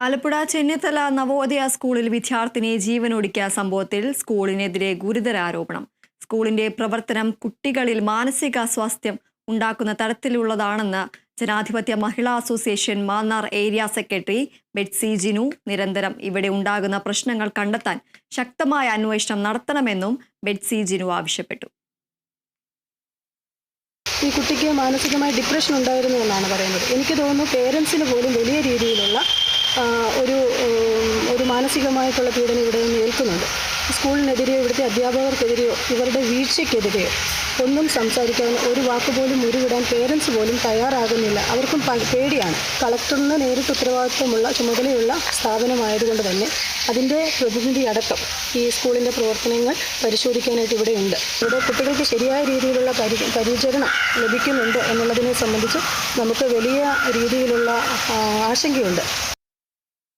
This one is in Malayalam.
ആലപ്പുഴ ചെന്നിത്തല നവോദയ സ്കൂളിൽ വിദ്യാർത്ഥിനിയെ ജീവനൊടുക്കിയ സംഭവത്തിൽ സ്കൂളിനെതിരെ ഗുരുതര ആരോപണം. സ്കൂളിന്റെ പ്രവർത്തനം കുട്ടികളിൽ മാനസിക മാനസികാസ്വാസ്ഥ്യം ഉണ്ടാക്കുന്ന തരത്തിലുള്ളതാണെന്ന് Janadhipathya Mahila association Mannar area secretary Betsy Jinu നിരന്തരം ഇവിടെ ഉണ്ടാകുന്ന പ്രശ്നങ്ങൾ കണ്ടെത്താൻ ശക്തമായ അന്വേഷണം നടത്തണമെന്നും ബെറ്റ്സി ജിനു ആവശ്യപ്പെട്ടു. ഈ കുട്ടിക്ക് മാനസികമായ ഡിപ്രഷൻ ഉണ്ടായിരുന്നു എന്നാണ് പറയുന്നത്. എനിക്ക് തോന്നുന്നു പേരൻസിന് പോലും വലിയ രീതിയിലുള്ള ഒരു ഒരു മാനസികമായിട്ടുള്ള പീഡനം ഇവിടെ നിന്ന് ഏൽക്കുന്നുണ്ട്. സ്കൂളിനെതിരെയോ ഇവിടുത്തെ അധ്യാപകർക്കെതിരെയോ ഇവരുടെ വീഴ്ചയ്ക്കെതിരെയോ ഒന്നും സംസാരിക്കാൻ ഒരു വാക്ക് പോലും ഉരുവിടാൻ പേരൻസ് പോലും തയ്യാറാകുന്നില്ല. അവർക്കും പേടിയാണ്. കളക്ടറിന് നേരിട്ട് ഉത്തരവാദിത്വമുള്ള ചുമതലയുള്ള സ്ഥാപനമായതുകൊണ്ട് തന്നെ അതിന്റെ പ്രതിനിധി അടക്കം ഈ സ്കൂളിന്റെ പ്രവർത്തനങ്ങൾ പരിശോധിക്കാനായിട്ട് ഇവിടെയുണ്ട് ഇവിടെ കുട്ടികൾക്ക് ശരിയായ രീതിയിലുള്ള പരി പരിചരണം ലഭിക്കുന്നുണ്ട് എന്നുള്ളതിനെ സംബന്ധിച്ച് നമുക്ക് വലിയ രീതിയിലുള്ള ആശങ്കയുണ്ട്.